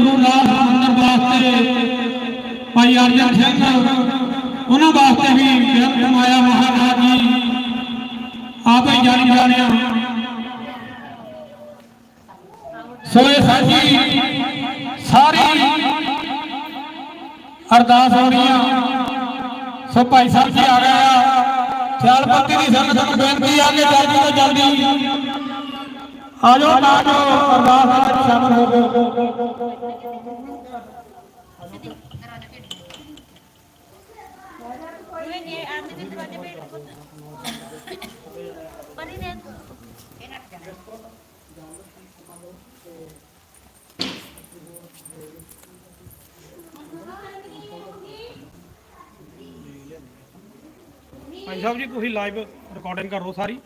ਗੁਰੂ ਨਾਨਕ ਮੰਦਰ ਵਾਸਤੇ ਭਾਈ ਅਰਜਨ ਸਿੰਘ ਉਹਨਾਂ ਵਾਸਤੇ ਵੀ ਬੇਅੰਤ ਮਾਇਆ ਮਹਾਰਾਜ ਜੀ। ਆਪੇ ਜਾਣੀ ਜਾਣਿਆ। ਸੋ ਇਹ ਸਾਰੀ ਅਰਦਾਸ ਹੋ ਰਹੀਆਂ ਸੋ ਭਾਈ ਸਾਹਿਬ ਜੀ ਆ ਗਏ ਆ। ਸਿਆਲਪੱਤੀ ਦੀ ਸੰਗਤ ਨੂੰ ਬੇਨਤੀ ਆ ਕਿ ਜਲਦੀ ਤੋਂ ਜਲਦੀ ਆ ਜਾਓ, ਤਾਂ ਜੋ ਅਰਦਾਸ ਵਿੱਚ ਸ਼ਾਮਲ ਹੋ ਜਾਓ। ਭਾਈ ਸਾਹਿਬ ਜੀ ਤੁਸੀਂ ਲਾਈਵ ਰਿਕਾਰਡਿੰਗ ਕਰੋ ਸਾਰੀ।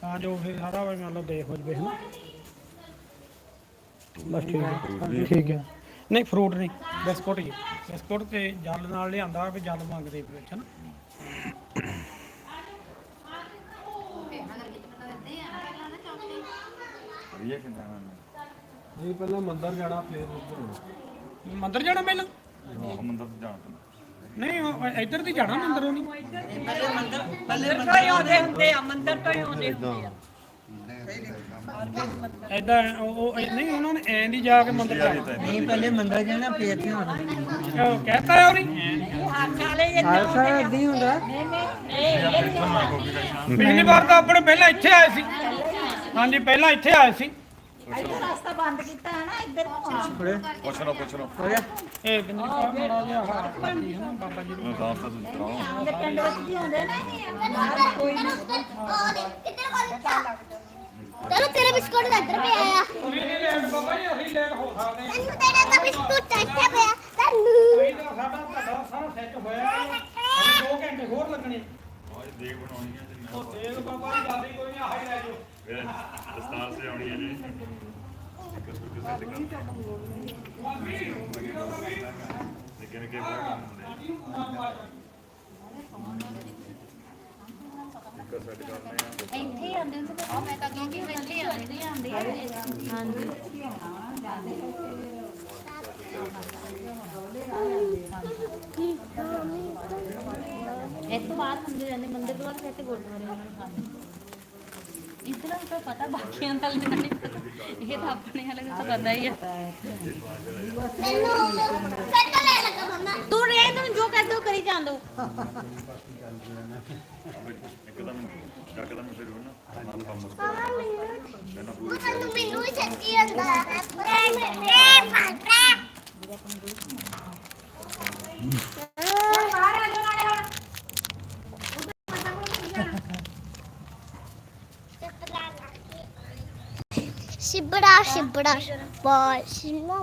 ਤਾਂ ਜੋ ਫਿਰ ਸਾਰਾ ਮੰਨ ਲਓ ਦੇਖ ਹੋ ਜਵੇ ਹਨਾ? ਬਸ ਠੀਕ ਹੈ ਹਾਂਜੀ, ਠੀਕ ਹੈ। ਨਹੀਂ ਫਰੂਟ ਨਹੀਂ ਬਿਸਕੁਟ ਹੀ ਬਿਸਕੁਟ ਤੇ ਜਲ ਨਾਲ ਲਿਆਂਦਾ ਵੀ ਜਲ ਮੰਗਦੇ ਪਏ ਅੱਛਾ ਨਾ ਪਹਿਲਾਂ ਮੰਦਰ ਜਾਣਾ ਫੇਰ ਉੱਧਰ ਮੰਦਰ ਜਾਣਾ ਪਹਿਲਾਂ? ਉਹ ਮੰਦਰ ਤੇ ਜਾਣਾ ਪੈਂਦਾ। ਨਹੀਂ ਇੱਧਰ ਦੀ ਜਾਣਾ ਮੰਦਰੋਂ ਨਹੀਂ? ਮੰਦਰ ਤੋਂ ਹੀ ਆਉਂਦੇ ਹੁੰਦੇ ਆ ਮੰਦਰ ਤੋਂ ਹੀ ਆਉਂਦੇ ਹੁੰਦੇ ਆ। ਐਦਾਂ ਉਹ ਨਹੀਂ ਉਹਨਾਂ ਨੇ ਐਂ ਦੀ ਜਾ ਕੇ ਮੰਦਰ ਜਾਣਾ। ਨਹੀਂ ਪਹਿਲੇ ਮੰਦਰ ਜਾਣਾ ਫੇਰ ਨਹੀਂ ਹੋਣਾ ਉਹ ਕਹਤਾ ਹੈ ਉਹਨੇ? ਖਾਲਸਾ ਨਹੀਂ ਹੁੰਦਾ। ਪਿਛਲੀ ਵਾਰ ਤਾਂ ਆਪਣੇ ਪਹਿਲਾਂ ਇੱਥੇ ਆਏ ਸੀ। ਹਾਂਜੀ ਪਹਿਲਾਂ ਇੱਥੇ ਆਏ ਸੀ। ਇੱਧਰ ਬੰਦ ਕੀਤਾ ਹੈ ਨਾ ਇੱਧਰ ਨੂੰ ਪੁੱਛ ਲਓ ਪੁੱਛ ਲਓ ਇਹ ਬਿੰਦਰ ਕੌਰ ਮਾੜਾ ਜਿਹਾ ਹਾਰ ਬਾਬਾ ਜੀ ਨੂੰ। ਦਾਸ ਤਾਂ ਤੁਸੀਂ ਕਰਾਓ ਆਪਣੇ ਪਿੰਡ ਵਿੱਚ ਵੀ ਹੁੰਦੇ ਨੇ ਨਹੀਂ ਚਲੋ ਤੇਰਾ ਬਿਸਕੁਟ ਤਾਂ ਇੱਧਰ ਪਿਆ ਆ। ਨਹੀਂ ਲੇਟ ਬਾਬਾ ਜੀ ਅਸੀਂ ਲੇਟ ਹੋ ਸਕਦੇ ਹਾਂ ਤੈਨੂੰ ਤੇਰਾ ਤਾਂ ਬਿਸਕੁਟ ਇੱਥੇ ਪਿਆ। ਤੈਨੂੰ। ਨਹੀਂ ਤਾਂ ਸਾਡਾ ਤੁਹਾਡਾ ਸਾਰਾ ਸੈੱਟ ਹੋਇਆ ਹੈ। ਅਸੀਂ 2 ਘੰਟੇ ਹੋਰ ਲੱਗਣੇ ਆਹ ਦੇਖ ਬਣਾਉਣੀ ਹੈ ਤੇ ਉਹ ਦੇਖ ਬਾਬਾ ਜੀ ਦਾਦੀ ਕੋਈ ਨਹੀਂ ਆਹ ਲੈ ਜਾਓ ਸੇ ਆਉਣੀ ਹੈ ਜੀ ਇੱਕ ਸੁੱਕ ਸੈੱਟ ਕਰ ਨਿੱਕੇ ਨਿੱਕੇ ਬਹੁਤ ਕੰਮ ਹੁੰਦੇ ਇੱਕ ਸੈੱਟ ਕਰਨੇ ਆ ਇੱਥੇ ਹੀ ਆਉਂਦੇ ਨੇ ਤਾਂ ਮੈਂ ਤਾਂ ਕਹਿੰਦੀ ਇੱਥੇ ਹੀ ਆਉਂਦੇ ਆਉਂਦੇ ਹਾਂਜੀ। ਇਸ ਤੋਂ ਬਾਅਦ ਮੰਦਰ ਜਾਂਦੇ ਮੰਦਰ ਤੋਂ ਬਾਅਦ ਫਿਰ ਤੇ ਗੁਰਦੁਆਰੇ ਉਹਨਾਂ ਨੂੰ ਖਾਂਦੇ। ਇਧਰ ਨੂੰ ਤਾਂ ਪਤਾ ਬਾਕੀਆਂ ਦਾ ਨਹੀਂ ਪਤਾ ਇਹ ਤਾਂ ਆਪਣੇ ਵਾਲੇ ਨੂੰ ਤਾਂ ਪਤਾ ਹੀ ਹੈ ਤੂੰ ਰਹਿ ਤੂੰ ਜੋ ਕਰ ਦੋ ਕਰੀ ਜਾਂਦੋ ਇੱਕਦਮ ਜੱਕਦਮ ਫਿਰ ਨਾ ਮਨ ਕੰਮ ਮਾਮਾ ਮੈਨੂੰ ਉਹ ਸਾਨੂੰ ਮੈਨੂੰ ਹੀ ਛੱਡੀ ਜਾਂਦਾ ਇਹ ਫਾਟਾ ਬਾਹਰ ਆ ਜਾ ਸ਼ਿਬੜਾ ਸ਼ਿਬੜਾ ਬਾਲ ਸ਼ਿਮਾ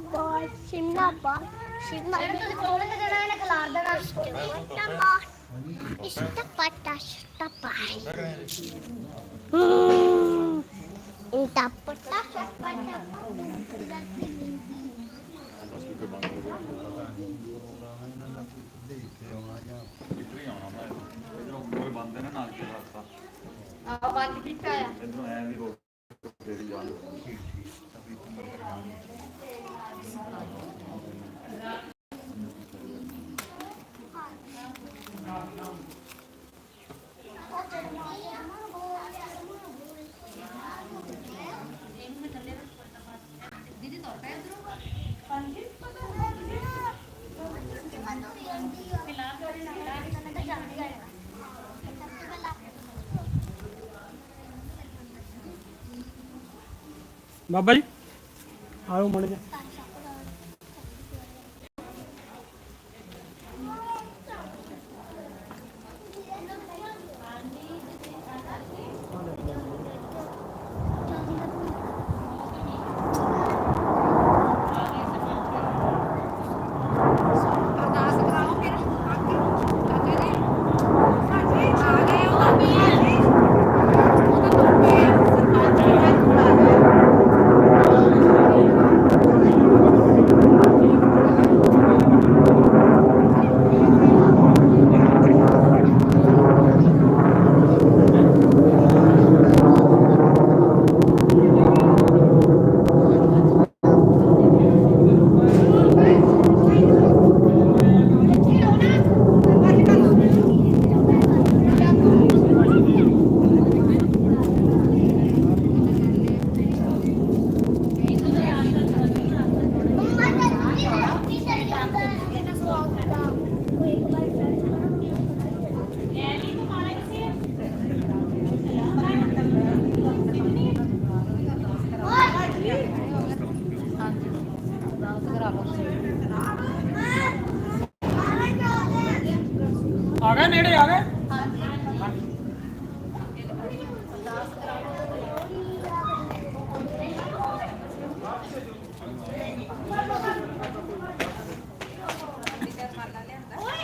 ਬਾਲ ਆ ਬੰਦ ਕੀਤਾ ਆ। ਇਧਰੋਂ ਐ ਵੀ ਰੋਕ ਕੇ ਜਾਣ ਬਾਬਾ ਜੀ ਆਓ ਮੜ ਜਾ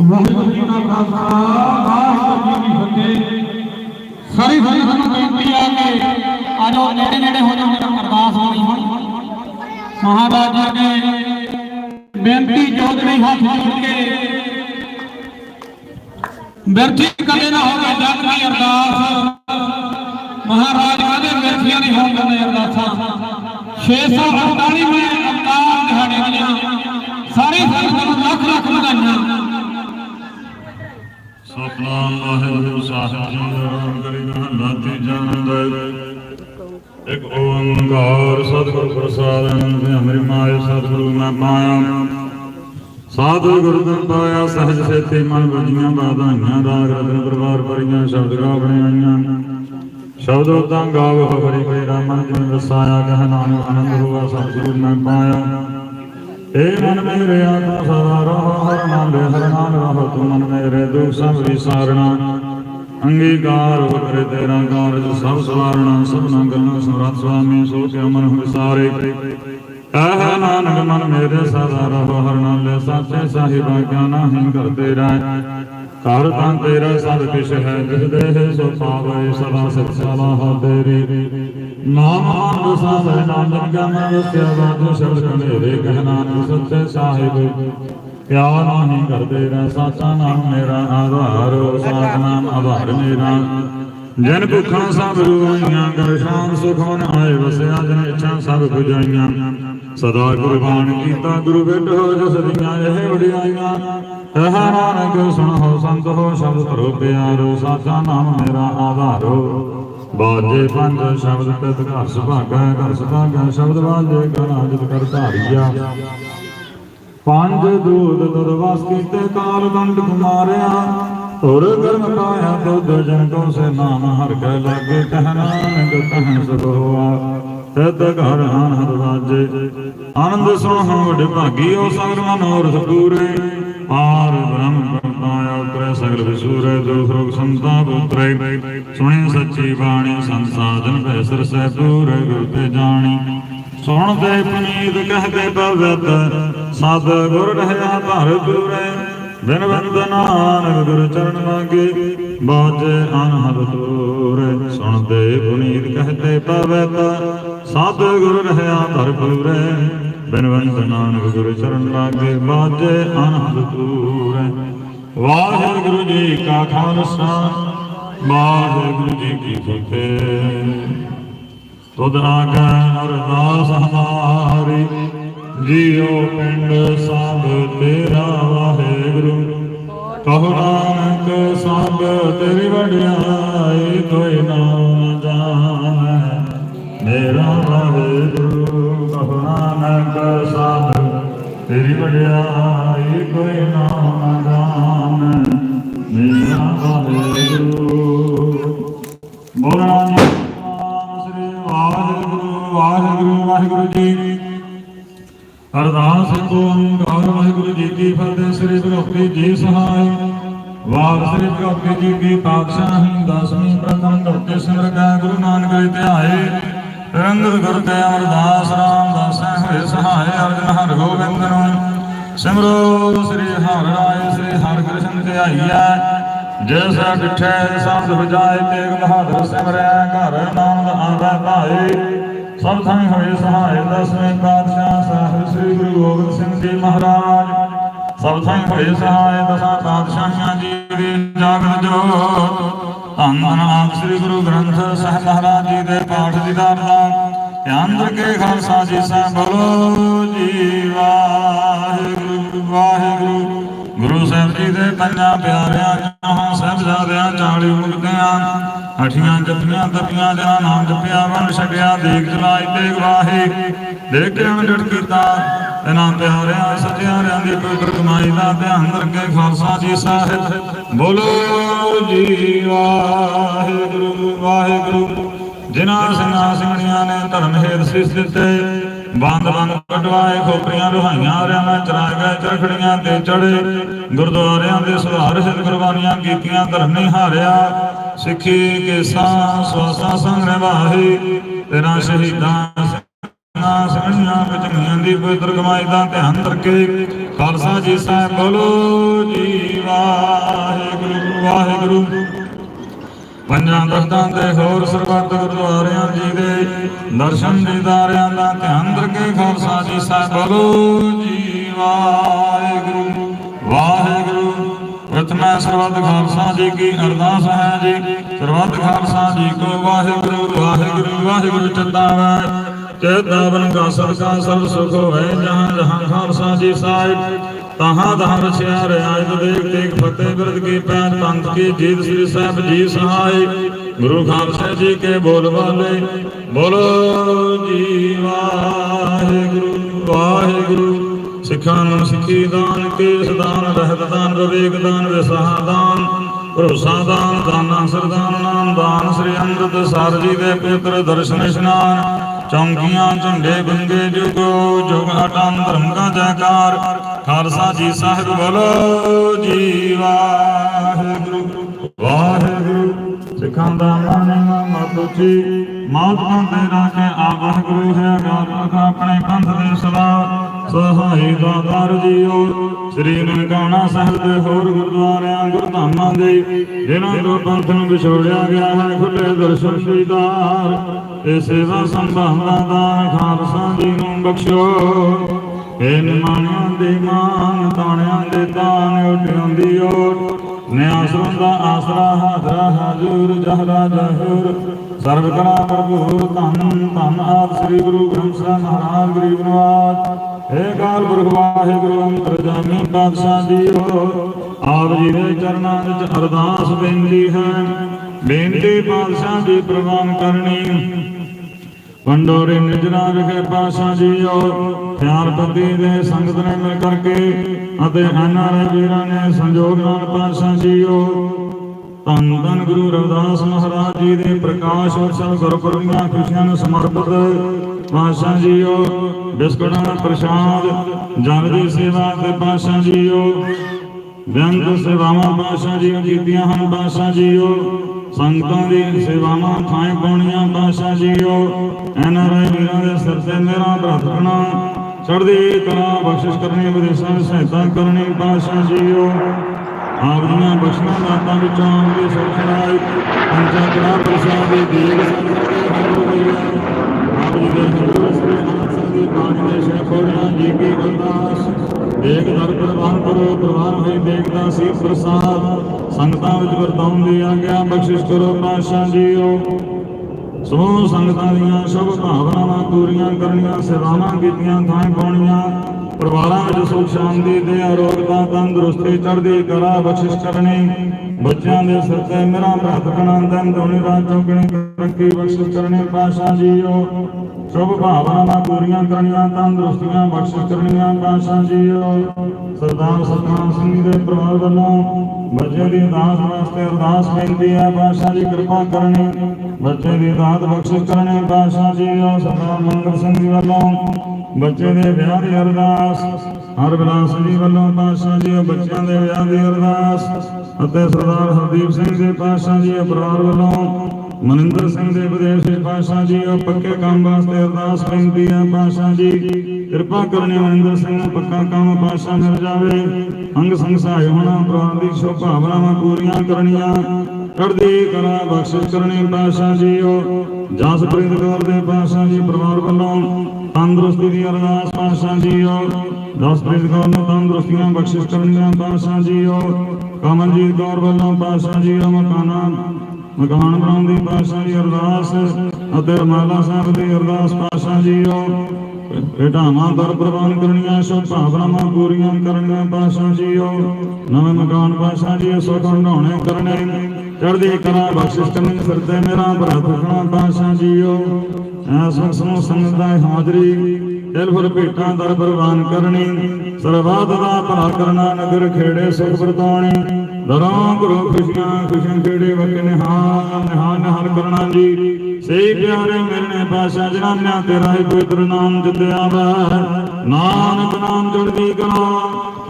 ਵਾਹਿਗੁਰੂ ਜੀ ਕਾ ਖਾਲਸਾ, ਵਾਹਿਗੁਰੂ ਜੀ ਕੀ ਫਤਿਹ। ਸਾਰੀ ਸਾਰੀ ਸਾਨੂੰ ਬੇਨਤੀ ਆ ਕਿ ਆਜੋ ਨੇੜੇ ਨੇੜੇ ਹੋ ਜਾਓ ਅਰਦਾਸ ਹੋਣੀ ਮਹਾਰਾਜ ਜੀ ਅੱਗੇ ਬੇਨਤੀ ਜੋਤ ਲਈ ਹੱਥ ਜੋੜ ਕੇ ਬਿਰਥੀ ਕਦੇ ਨਾ ਹੋਵੇ ਜਗ ਦੀ ਅਰਦਾਸ। ਮਹਾਰਾਜ ਕਦੇ ਬਿਰਥੀਆਂ ਨਹੀਂ ਹੋਣ ਅਰਦਾਸਾਂ। 648 ਮੈਂ ਅਵਤਾਰ ਦਿਹਾੜੇ ਦੀਆਂ ਸਾਰੀ ਸਾਰੀ ਸਾਨੂੰ ਲੱਖ ਲੱਖ ਵਧਾਈਆਂ ਸਤਨਾਮ ਵਾਹਿਗੁਰੂ ਸਾਹਿਬ ਜੀ ਰਾਮ ਕਰੀ ਮਹਲਾ ਤੀਜਾ ਨੰਦ ਇੱਕ ਓੰਕਾਰ ਸਤਿਗੁਰ ਪ੍ਰਸਾਦਿ ਅੰਮ੍ਰਿ ਮਾਇ ਸਤਿਗੁਰੂ ਮੈਂ ਪਾਇਆ ਸਾਧੂ ਗੁਰੂ ਤੋਂ ਪਾਇਆ ਸਹਜ ਸੇਤੇ ਮਨ ਵਜੀਆਂ ਬਾਧਾਈਆਂ, ਰਾਗ ਰਤਨ ਪਰਵਾਰ ਪਰੀਆਂ ਸ਼ਬਦ ਗਾਵਣੇ ਆਈਆਂ। ਸ਼ਬਦ ਉਦਾਂ ਗਾਵ ਹਰੀ ਕੋਈ ਰਾਮਨ ਜਿਨ ਰਸਾਇਆ ਕਹ ਨਾਨਕ ਆਨੰਦ ਹੋਆ, ਸਤਿਗੁਰੂ ਮੈਂ ਪਾਇਆ। ਏ ਮਨ ਮੇਰੇ ਆਤਮਾ ਸਦਾ ਰਹੁ, ਹਰ ਨਾਮ ਲੈ ਹਰ ਨਾਮ ਰਹੁ, ਤੂੰ ਮਨ ਮੇਰੇ ਦੁਖ ਸਭ ਵਿਸਾਰਣਾ। ਅੰਗੀਕਾਰ ਹੋ ਤੇਰਾ ਕਾਰਜ ਸਭ ਸਵਾਰਣਾ, ਸਭਨਾ ਗੱਲਾਂ ਸਮਰੱਥ ਸੁਆਮੀ ਸੋ ਕੇ ਮਨ ਵਿਸਾਰੇ। ਕਹ ਨਾਨਕ ਮਨ ਮੇਰੇ ਸਦਾ ਰਹੁ, ਹਰ ਨਾਮ ਲੈ ਸਾਚੇ ਸਾਹਿਬਾ ਕਿਆ ਨਾਹੀਂ ਕਰਦੇ ਰਹਿ। ਘਰ ਤਾਂ ਤੇਰਾ ਸਭ ਕਿਛ ਹੈ, ਜਿਸ ਦੇਹ ਸੋ ਪਾਵੇ ਸਦਾ ਸਤ ਸਲਾਹ ਤੇਰੀ ਨਾਮ ਆਨੰਦ ਸਾਧੇ ਨਾਮ ਜਨ ਵਸਿਆ ਬਾਦ ਸ਼ਬਦ ਕਨੇਰੇ ਕਹਿ ਸੱਚੇ ਸਾਹਿਬ। ਕਿਆ ਨਾਹੀਂ ਕਰਦੇ ਰਹਿ, ਸਾਚਾ ਨਾਮ ਮੇਰਾ ਆਧਾਰ ਸਾਚ ਨਾਮ ਆਧਾਰ ਮੇਰਾ। ਜਨ ਭੁੱਖਾਂ ਸਭ ਰੋਈਆਂ ਕਰ ਸ਼ਾਨ ਸੁਖ ਮਨ ਆਏ, ਵਸਿਆ ਜਨ ਇੱਛਾ ਸਭ 부ਜਾਈਆਂ ਸਦਾ ਕੁਰਬਾਨ ਕੀਤਾ ਗੁਰੂ ਬੇਟੋ ਜਸ ਦੀਆਂ ਇਹ ਵਡਿਆਈਆਂ। ਇਹ ਨਾਨਕ ਸੁਣੋ, ਸੰਤ ਹੋ, ਸ਼ਬਦ ਕਰੋ ਪਿਆਰੋ, ਸਾਚਾ ਨਾਮ ਮੇਰਾ ਆਧਾਰੋ। ਬਾਜੇ ਪੰਜ ਸ਼ਬਦ ਪਿਤ ਘਰ ਸੁਭਾਗਾ ਘਰ ਸੁਭਾਗਾ, ਸ਼ਬਦ ਬਾਜੇ ਕਰ ਆਜਤ ਕਰ ਧਾਰੀਆ। ਪੰਜ ਦੂਤ ਤੁਰ ਵਸ ਕੀਤੇ ਕਾਲ ਦੰਡ ਕੁਮਾਰਿਆ ਤੁਰ ਕਰਮ ਪਾਇਆ ਤੁਧ ਜਨ ਕੋ ਸੇ ਨਾਮ ਹਰ ਕੈ ਲਾਗੇ ਕਹਿ ਨਾਨਕ ਕਹਿ ਸਭ ਤਦ ਘਰ ਆਨੰਦ ਵਾਜੇ ਆਨੰਦ ਸੁਣੋ ਵਡ ਭਾਗੀ ਉਹ ਸਗਲ ਮਨੋਰਥ ਪੂਰੇ। ਪਾਰ ਬ੍ਰਹਮ ਪਾਇਆ ਉਤਰੇ ਸਗਲ ਵਿਸੂਰੇ ਦੁਖ ਰੋਗ ਸੰਤਾ ਪੁੱਤਰੇ। ਸੁਣੀ ਸੱਚੀ ਬਾਣੀ ਸੰਤ ਸਾਜਨ ਭੈ ਸਰਸੈ ਪੂਰੇ ਗੁਰ ਤੇ ਜਾਣੀ। ਸੁਣਦੇ ਪਨੀਤ ਕਹਦੇ ਪਵਤ, ਸਦ ਗੁਰ ਰਹਿਆ ਧਰ ਪੂਰੇ ਬਿਨ ਬੰਦ ਨਾਨਕ ਗੁਰ ਚਰਨ ਮੰਗੇ, ਬਾਜੇ ਅਨਹਦ ਤੂਰੇ ਸੁਣਦੇ ਪੁਨੀਤ ਕਹਦੇ ਪਵਤ, ਸਦ ਗੁਰ ਰਹਿਆ ਧਰ ਪੂਰੇ ਬਿਨ ਨਾਨਕ ਗੁਰ ਚਰਨ ਲਾਗੇ ਬਾਜੇ ਅਨਹਦ ਤੂਰੇ ਵਾਹਿਗੁਰੂ ਜੀ ਕਾ ਖਾਲਸਾ, ਵਾਹਿਗੁਰੂ ਜੀ ਕੀ ਫਤਿਹ। ਤੁਧ ਆਗੈ ਅਰਦਾਸ ਹਮਾਰੀ ਜੀਉ ਪਿੰਡ ਸਭ ਤੇਰਾ ਵਾਹਿਗੁਰੂ। ਕਹੋ ਨਾਨਕ ਸਭ ਤੇਰੀ ਵਡਿਆਈ ਕੋਈ ਨਾਮ ਤੇਰੀ ਵਡਿਆਈ ਕੋਈ ਨਾਮ ਜਾਣੈ ਮੇਰਾ ਵਾਹਿਗੁਰੂ ਬੋਲਣਾ ਸ੍ਰੀ ਵਾਹਿਗੁਰੂ ਵਾਹਿਗੁਰੂ ਵਾਹਿਗੁਰੂ ਜੀ ਅਰਦਾਸ ਓੰਕਾਰ ਵਾਹਿਗੁਰੂ ਜੀ ਕੀ ਫਤਿਹ ਸ੍ਰੀ ਗੁਰੂ ਜੀ ਸਹਾਇ ਵਾਹਿ ਸ੍ਰੀ ਗੁਰੂ ਜੀ ਕੀ ਪਾਤਸ਼ਾਹੀ ਦਸਵੀਂ ਪ੍ਰਭ ਸਿਮਰ ਕੈ ਗੁਰੂ ਨਾਨਕ ਜੀ ਧਿਆਏ ਰੰਗਤ ਕਰਤੇ ਅਮਰਦਾਸ ਰਾਮਦਾਸ ਹੋਏ ਸਹਾਏ ਅਰਜਨ ਹਰ ਗੋਬਿੰਦ ਨੂੰ। ਸਿਮਰੋ ਸ੍ਰੀ ਹਰਿ ਰਾਏ, ਸ੍ਰੀ ਹਰਿ ਕ੍ਰਿਸ਼ਨ ਧਿਆਈਐ ਜੈਸਾ ਡਿਠੈ ਸੰਤ ਵਜਾਏ ਤੇਗ ਬਹਾਦਰ ਸਿਮਰੈ, ਘਰ ਨਾਮ ਆਵੈ ਭਾਏ। ਸਭ ਥਾਂ ਹੋਏ ਸਹਾਇ ਦਸਵੇਂ ਪਾਤਸ਼ਾਹ ਸਾਹਿਬ ਸ੍ਰੀ ਗੁਰੂ ਗੋਬਿੰਦ ਸਿੰਘ ਜੀ ਮਹਾਰਾਜ। ਸਭ ਥਾਂ ਹੋਏ ਸਹਾਇ ਦਸਾਂ ਪਾਤਸ਼ਾਹਾਂ ਜੀ ਦੀ ਜਾਗਤ ਜੋਤ। ਧੰਨ ਧੰਨ ਆਪ ਸ੍ਰੀ ਗੁਰੂ ਦੇ ਪਾਠ ਦੀਦਾਰ ਧਿਆਨ ਕੇ ਖਾਲਸਾ ਜੀ ਸਾਹਿਬ ਬੋਲੋ ਜੀ ਵਾਹਿਗੁਰੂ ਵਾਹਿਗੁਰੂ। ਗੁਰੂ ਸਾਹਿਬ ਜੀ ਦੇ ਪੰਜਾਂ ਪਿਆਰਿਆਂ, ਜਹਾਂ ਸਾਹਿਬਜ਼ਾਦਿਆਂ, ਚਾਲੀ ਮੁਕਤਿਆਂ, ਅਠੀਆਂ ਜਪੀਆਂ ਤਪੀਆਂ ਜਾਂ ਨਾਮ ਜਪਿਆ ਵਨ ਛਕਿਆ ਦੇਖ ਜਲਾਈ ਤੇ ਗਵਾਹੀ ਦੇਖ ਕੇ ਕੀਤਾ, ਇਹਨਾਂ ਪਿਆਰਿਆਂ ਸੱਜਿਆਰਿਆਂ ਦੀ ਪਵਿੱਤਰ ਕਮਾਈ ਦਾ ਧਿਆਨ ਰੱਖੇ ਖਾਲਸਾ ਜੀ ਸਾਹਿਬ ਬੋਲੋ ਜੀ ਵਾਹਿਗੁਰੂ ਵਾਹਿਗੁਰੂ। ਜਿਨ੍ਹਾਂ ਸਿੰਘਾਂ ਸਿੰਘਣੀਆਂ ਨੇ ਧਰਮ ਹੇਤ ਸਿਸ ਦਿੱਤੇ, ਬੰਦ ਬੰਦ ਕਟਵਾਏ, ਖੋਪਰੀਆਂ ਰੁਹਾਈਆਂ ਰਿਆਵਾਂ ਚਰਾਏ ਗਏ, ਚਰਖੜੀਆਂ ਤੇ ਚੜੇ ਗੁਰਦੁਆਰਿਆਂ ਦੇ ਸੁਧਾਰ ਸਿੱਧ ਕੁਰਬਾਨੀਆਂ ਕੀਤੀਆਂ, ਧਰਮ ਨਹੀਂ ਹਾਰਿਆ, ਸਿੱਖੀ ਕੇਸਾਂ, ਸਵਾਸਾਂ ਸੰਗ ਨਿਭਾਹੀ ਤੇਰਾ ਸ਼ਹੀਦਾਂ, ਸਿੰਘਾਂ ਸਿੰਘਣੀਆਂ ਵਿੱਚ ਮੀਆਂ ਦੀ ਪਵਿੱਤਰ ਕਮਾਈ ਦਾ ਧਿਆਨ ਰੱਖੇ ਖਾਲਸਾ ਜੀ ਸਾਹਿਬ ਬੋਲੋ, ਜੀ ਵਾਹਿਗੁਰੂ ਵਾਹਿਗੁਰੂ। ਪੰਜਾਂ ਤਖਤਾਂ ਤੇ ਹੋਰ ਸਰਬੱਤ ਗੁਰਦੁਆਰਿਆਂ ਜੀ ਦੇ ਦਰਸ਼ਨ ਦੀਦਾਰਿਆਂ ਦਾ ਧਿਆਨ ਰੱਖੇ ਖਾਲਸਾ ਜੀ ਸਾਹਿਬ ਬੋਲੋ ਜੀ ਵਾਹਿਗੁਰੂ ਵਾਹਿਗੁਰੂ। ਪ੍ਰਥਮਾ ਸਰਬੱਤ ਖਾਲਸਾ ਜੀ ਕੀ ਅਰਦਾਸ ਹੈ ਜੀ। ਸਰਬੱਤ ਖਾਲਸਾ ਜੀ ਕੋ ਵਾਹਿਗੁਰੂ ਵਾਹਿਗੁਰੂ ਵਾਹਿਗੁਰੂ ਚਿਤਾਵੈ ਚੇਤਾਵਨ ਕਾ ਸਦਕਾ ਸਰਬ ਸੁਖ ਹੋਏ, ਜਹਾਂ ਜਹਾਂ ਖਾਲਸਾ ਜੀ ਸਾਹਿਬ। ਤਹਾਂ ਤਹਾਂ ਰਛਿਆ ਰਿਆਇਤ ਦੇਖ ਦੇਖ ਫਤਿਹ ਬਿਰਦ ਕੀ ਪੈਨ ਪੰਥ ਕੀ ਜੀਤ ਸ੍ਰੀ ਸਾਹਿਬ ਜੀ ਸਹਾਈ। ਗੁਰੂ ਖਾਲਸਾ ਜੀ ਕੇ ਬੋਲ ਵਾਲੇ, ਬੋਲੋ ਜੀ ਵਾਹਿਗੁਰੂ ਵਾਹਿਗੁਰੂ। ਸਿੱਖਾਂ ਨੂੰ ਸਿੱਖੀ ਦਾਨ ਕੇਸ ਦਾਨ ਰਹਿਤ ਦਾਨ, ਵਿਵੇਕ ਦਾਨ, ਵਿਸਾਹ ਦਾਨ, ਭਰੋਸਾ ਦਾਨ, ਦਾਨਾ ਸਰਦਾਨ ਨਾਮ ਦਾਨ, ਸ੍ਰੀ ਅੰਮ੍ਰਿਤ ਸਰ ਜੀ ਦੇ ਪਵਿੱਤਰ ਦਰਸ਼ਨ ਇਸ਼ਨਾਨ। ਚੌਂਕੀਆਂ, ਝੰਡੇ ਬੰਗੇ ਜੁਗੋ ਜੁਗ ਅਟਨ ਧਰਮ ਕਾ ਜੈਕਾਰ। ਖਾਲਸਾ ਜੀ, ਸਾਹਿਬ ਬੋਲੋ ਜੀ, ਵਾਹਿਗੁਰੂ। ਵਾਹਿਗੁਰੂ, ਸਿੱਖਾਂ ਦਾ ਮਾਨਿਆ ਮਤੁਚੀ ਮਾਤਮਾ ਤੇ ਰਾਖੇ ਆ ਵਾਹਿਗੁਰੂ ਹੈ ਗਾਲਖ ਆਪਣੇ ਪੰਥ ਦੇ ਸਦਾ ਸਹਾਈ ਦਾਤਾਰ ਜੀਓ। ਸ੍ਰੀ ਨਨਕਾਣਾ ਸਾਹਿਬ ਦੇ ਹੋਰ ਗੁਰਦੁਆਰਿਆਂ, ਗੁਰਧਾਮਾਂ ਦੇ, ਜਿਨ੍ਹਾਂ ਤੋਂ ਪੰਥ ਨੂੰ ਵਿਛੋੜਿਆ ਗਿਆ ਹੈ, ਖੁੱਲੇ ਦਰਸ਼ਨ ਦੀਦਾਰ ਤੇ ਸੇਵਾ ਸੰਭਾਵਨਾ ਦਾ ਖਾਲਸਾ ਜੀ ਨੂੰ ਬਖਸ਼ੋ। ਇਹ ਨਿਮਾਣਿਆਂ ਦੇ ਮਾਨ ਤਾਣਿਆਂ ਦੇ ਤਾਨ ਉਠਿਆਂ ਦੀ ਓਟ। ਨਿਆਸਰੋਂ ਦਾ ਆਸਰਾ, ਹਾਜ਼ਰਾ, ਹਾਜ਼ੂਰ, ਜਹਰਾ, ਜਹੂਰ। ਸਰਬ ਕਲਾ ਭਰਪੂਰ ਧੰਨ ਧੰਨ ਆਪ ਸ੍ਰੀ ਗੁਰੂ ਗ੍ਰੰਥ ਸਾਹਿਬ ਮਹਾਰਾਜ, ਗਰੀਬ ਨਵਾਜ। ਏ ਕਾਲ ਪੁਰਖ, ਵਾਹਿਗੁਰੂ ਅੰਤਰਜਾਮੀ ਪਾਤਸ਼ਾਹ ਜੀਓ ਆਪ ਜੀ ਦੇ ਚਰਨਾਂ ਵਿੱਚ ਅਰਦਾਸ ਬੇਨਤੀ ਹੈ। ਬੇਨਤੀ ਪਾਤਸ਼ਾਹ ਦੀ ਪ੍ਰਵਾਨ ਕਰਨੀ। ਪੰਡੋਰੇ ਨਿਜਰਾ ਵਿਖੇ ਪਾਸ਼ਾ ਜੀਓ ਪਿਆਰ ਪਤੀ ਦੇ ਸੰਗਤ ਨੇ ਮਿਲ ਕਰਕੇ ਅਤੇ ਅਨਾਰੇ ਵੀਰਾਂ ਨੇ ਸੰਜੋਗ ਨਾਲ ਪਾਸ਼ਾ ਜੀਓ ਧੰਨ ਧੰਨ ਗੁਰੂ ਰਵਿਦਾਸ ਮਹਾਰਾਜ ਜੀ ਦੇ ਪ੍ਰਕਾਸ਼ ਉਤਸਵ ਗੁਰਪੁਰਬ ਦੀਆਂ ਖੁਸ਼ੀਆਂ ਨੂੰ ਸਮਰਪਿਤ ਪਾਸ਼ਾ ਜੀਓ ਬਿਸਕੁਟਾਂ ਦਾ ਪ੍ਰਸ਼ਾਦ, ਜਲ ਦੀ ਸੇਵਾ ਤੇ ਪਾਸ਼ਾ ਜੀਓ ਬੇਅੰਤ ਸੇਵਾਵਾਂ ਪਾਸ਼ਾ ਜੀ ਕੀਤੀਆਂ ਹਨ। ਪਾਸ਼ਾ ਜੀਓ ਸੰਗਤਾਂ ਦੀ ਸੇਵਾਵਾਂ ਥਾਂ ਪਾਉਣੀਆਂ ਪਾਸ਼ਾ ਜੀਓ। ਐਨਆਰਆਈ ਵੀਰਾਂ ਦੇ ਸਿਰ ਤੇ ਮੇਰਾ ਪ੍ਰਾਰਥਨਾ ਚੜ੍ਹਦੀ ਕਲਾ ਬਖਸ਼ਿਸ਼ ਕਰਨੀ ਵਿਦੇਸ਼ਾਂ ਵਿੱਚ ਸਹਾਇਤਾ ਕਰਨੀ ਪਾਸ਼ਾ ਜੀਓ। ਆਪ ਦੀਆਂ ਬਖਸ਼ਣਾ ਦਾਤਾਂ ਵਿੱਚੋਂ ਆਪ ਦੀ ਸੁਖਣਾਈ ਪੰਚਾ ਪ੍ਰਸਾਦ ਦੀ ਦੇਗ ਆਪ ਜੀ ਦੇ ਹਜ਼ੂਰ ਸ੍ਰੀ ਬਾਣੀ ਦੇ ਸ਼ੇਖੋੜੀਆਂ ਜੀ ਕੀ ਅਰਦਾਸ ਦੇਖ ਦਰ ਪ੍ਰਵਾਨ ਕਰੋ, ਪ੍ਰਵਾਨ ਹੋਈ ਦੇਖਦਾ ਸੀ ਪ੍ਰਸਾਦ। ਸੰਗਤਾਂ ਵਿੱਚ ਵਰਤਾਉਣ ਦੀ ਆਗਿਆ, ਬਖਸ਼ਿਸ਼ ਕਰੋ ਪਾਸ਼ਾ ਜੀਓ। ਸਮੂਹ ਸੰਗਤਾਂ ਦੀਆਂ ਸ਼ੁਭ ਭਾਵਨਾਵਾਂ ਪੂਰੀਆਂ ਕਰਨੀਆਂ, ਸੇਵਾਵਾਂ ਕੀਤੀਆਂ ਥਾਂ ਪਾਉਣੀਆਂ ਪਰਿਵਾਰਾਂ ਵਿੱਚ ਸੁਖ ਸ਼ਾਂਤੀ ਤੇ ਆਰੋਗਤਾ ਤੰਦਰੁਸਤੀ ਚੜ੍ਹਦੀ ਕਲਾ ਬਖਸ਼ਿਸ਼ ਕਰਨੀ। ਬੱਚਿਆਂ ਦੇ ਸਿਰ ਤੇ ਮੇਰਾ ਪ੍ਰਾਰਥਨਾ ਦਿਨ ਦੁਨੀ ਰਾਤ ਚੌਕਣੀ ਤਰੱਕੀ ਬਖਸ਼ਿਸ਼ ਕਰਨੀ ਪਾਸ਼ਾ ਜੀਓ ਸ਼ੁਭ ਭਾਵਨਾਵਾਂ ਪੂਰੀਆਂ ਕਰਨੀਆਂ, ਤੰਦਰੁਸਤੀਆਂ ਬਖਸ਼ਿਸ਼ ਕਰਨੀਆਂ ਪਾਸ਼ਾ ਜੀਓ ਸਰਦਾਰ ਸਤਨਾਮ ਸਿੰਘ ਦੇ ਪਰਿਵਾਰ ਵੱਲੋਂ ਬੱਚੇ ਦੀ ਦਾਸ ਵਾਸਤੇ ਅਰਦਾਸ ਬੇਨਤੀ ਹੈ ਪਾਸ਼ਾ ਜੀ, ਕਿਰਪਾ ਕਰਨੀ, ਬੱਚੇ ਦੀ ਦਾਤ ਬਖਸ਼ਿਸ਼ ਕਰਨੀ ਪਾਸ਼ਾ ਜੀਓ ਸਰਦਾਰ ਮੰਗਲ ਸਿੰਘ ਜੀ ਵੱਲੋਂ ਬੱਚੇ ਦੇ ਵਿਆਹ ਦੀ ਅਰਦਾਸ ਹਰ ਵਿਲਾਸ ਜੀ ਵੱਲੋਂ, ਪਾਤਸ਼ਾਹ ਜੀ ਬੱਚਿਆਂ ਦੇ ਵਿਆਹ ਦੀ ਅਰਦਾਸ ਅਤੇ ਸਰਦਾਰ ਹਰਦੀਪ ਸਿੰਘ ਜੀ ਪਾਤਸ਼ਾਹ ਜੀ ਪਰਿਵਾਰ ਵੱਲੋਂ ਮਨਿੰਦਰ ਸਿੰਘ ਦੇ ਵਿਦੇਸ਼ ਵਿੱਚ ਪਾਸ਼ਾ ਜੀ ਉਹ ਪੱਕੇ ਕੰਮ ਵਾਸਤੇ ਅਰਦਾਸ ਬੇਨਤੀ ਹੈ ਪਾਸ਼ਾ ਜੀ, ਕਿਰਪਾ ਕਰਨੀ ਮਨਿੰਦਰ ਸਿੰਘ ਨੂੰ ਪੱਕਾ ਕੰਮ ਪਾਸ਼ਾ ਮਿਲ ਜਾਵੇ। ਅੰਗ ਸੰਗ ਸਹਾਇ ਹੋਣਾ ਪ੍ਰਾਣ ਦੀ ਸ਼ੋ ਭਾਵਨਾਵਾਂ ਪੂਰੀਆਂ ਕਰਨੀਆਂ। ਕਰਦੀ ਕਲਾ ਬਖਸ਼ਿਸ਼ ਕਰਨੀ ਪਾਸ਼ਾ ਜੀ, ਉਹ ਜਸਪ੍ਰੀਤ ਕੌਰ ਦੇ ਪਾਸ਼ਾ ਜੀ ਪਰਿਵਾਰ ਵੱਲੋਂ ਤੰਦਰੁਸਤੀ ਦੀ ਅਰਦਾਸ ਪਾਸ਼ਾ ਜੀ, ਉਹ ਜਸਪ੍ਰੀਤ ਕੌਰ ਨੂੰ ਤੰਦਰੁਸਤੀਆਂ ਬਖਸ਼ਿਸ਼ ਕਰਨੀਆਂ ਪਾਸ਼ਾ ਜੀ ਉਹ ਕਮਲਜੀਤ ਕੌਰ ਵੱਲੋਂ ਪਾਸ਼ਾ ਜੀ ਉਹ ਮਕਾਨਾਂ ਮਕਾਨ ਬਣਾਉਣ ਦੀ ਪਾਸ਼ਾ ਦੀ ਅਰਦਾਸ ਅਤੇ ਰਮਾਲਾ ਸਾਹਿਬ ਦੀ ਅਰਦਾਸ ਪਾਸ਼ਾ ਜੀ ਉਹ ਭੇਟਾਵਾਂ ਦਰ ਪ੍ਰਵਾਨ ਕਰਨੀਆਂ ਸੋ ਭਾਵਨਾਵਾਂ ਪੂਰੀਆਂ ਕਰਨੀਆਂ ਪਾਸ਼ਾ ਜੀ ਨਵੇਂ ਮਕਾਨ ਪਾਸ਼ਾ ਜੀ ਸੋ ਢਾਉਣੇ ਕਰਨੇ ਚੜ੍ਹਦੀ ਕਲਾ ਬਖਸ਼ਿਸ਼ ਕਰਨੀ ਫਿਰਦੇ ਮੇਰਾ ਭਰਾ ਤੁਖਣਾ ਪਾਸ਼ਾ ਜੀ ਉਹ ਐਸ ਸਮੂਹ ਸੰਗਤ ਦਾ ਹਾਜ਼ਰੀ ਦਿਲ ਭੇਟਾਂ ਦਰ ਪ੍ਰਵਾਨ ਕਰਨੀ ਸਰਬੱਤ ਦਾ ਭਲਾ ਕਰਨਾ ਨਗਰ ਖੇੜੇ ਸੁਖ ਵਰਤਾਉਣੀ। ਦਰਾਂ ਗੁਰੂ ਖੁਸ਼ੀਆਂ ਖੁਸ਼ੀਆਂ ਖੇੜੇ ਵਕ ਨਿਹਾਲ ਨਿਹਾਲ ਨਿਹਾਲ ਕਰਨਾ ਜੀ। ਸੇ ਪਿਆਰੇ ਮਿਲਨੇ ਪਾਸ਼ਾ ਜਨਾਨਿਆਂ, ਤੇਰਾ ਹੀ ਪਵਿੱਤਰ ਨਾਮ ਜਿਤਿਆ ਵੈ ਨਾਨਕ ਨਾਮ ਜੁੜਦੀ ਕਲਾ,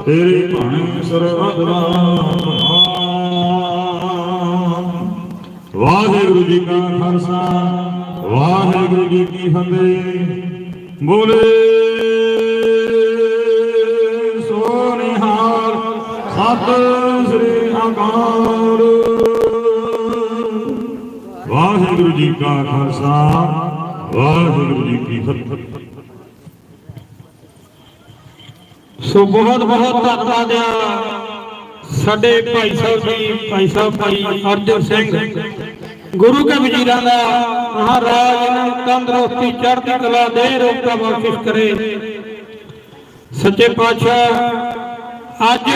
ਤੇਰੀ ਭਾਣੇ ਸਰਬੱਤ ਵਾਹਿਗੁਰੂ ਜੀ ਕਾ ਖਾਲਸਾ, ਵਾਹਿਗੁਰੂ ਜੀ ਕੀ ਫਤਿਹ। ਬੋਲੇ ਸੋ ਨਿਹਾਲ ਸਤਿ ਸ੍ਰੀ ਅਕਾਲ। ਵਾਹਿਗੁਰੂ ਜੀ ਕਾ ਖਾਲਸਾ, ਵਾਹਿਗੁਰੂ ਜੀ ਕੀ ਫਤਿਹ। ਸੋ ਬਹੁਤ ਬਹੁਤ ਧੰਨਵਾਦ ਆ ਸਾਡੇ ਭਾਈ ਸਾਹਿਬ ਜੀ, ਭਾਈ ਸਾਹਿਬ ਭਾਈ ਅਰਜਨ ਸਿੰਘ। ਗੁਰੂ ਕੇ ਵਜ਼ੀਰਾਂ ਦਾ ਮਹਾਰਾਜ ਇਹਨਾਂ ਨੂੰ ਤੰਦਰੁਸਤੀ ਚੜ੍ਹਦੀ ਕਲਾ ਦੇ ਰੋਗਾ ਬਖਸ਼ਿਸ਼ ਕਰੇ ਸੱਚੇ ਪਾਤਸ਼ਾਹ ਅੱਜ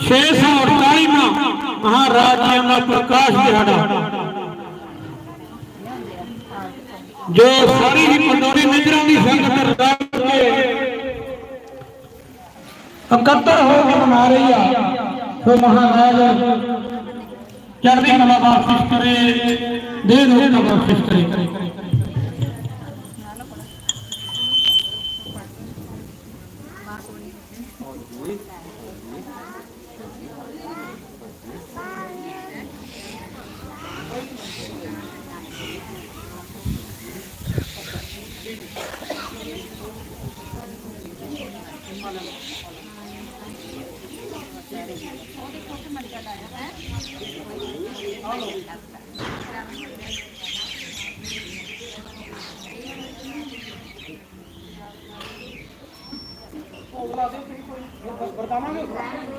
648ਵਾਂ ਮਹਾਰਾਜ ਜੀ ਦਾ ਪ੍ਰਕਾਸ਼ ਦਿਹਾੜਾ ਜੋ ਸਾਰੀ ਹੀ ਪੰਡੋਰੀ ਨਜ਼ਰਾਂ ਦੀ ਸੰਗਤ ਰਲ ਕੇ ਇਕੱਤਰ ਹੋ ਕੇ ਮਨਾ ਰਹੀ ਆ ਸੋ ਮਹਾਰਾਜ ਚੜ੍ਹਦੀ ਕਲਾ ਬਖਸ਼ਿਸ਼ ਕਰੇ ਦੇ ਰੋਗ ਦਾ ਬਖਸ਼ਿਸ਼ ਕਰੇ।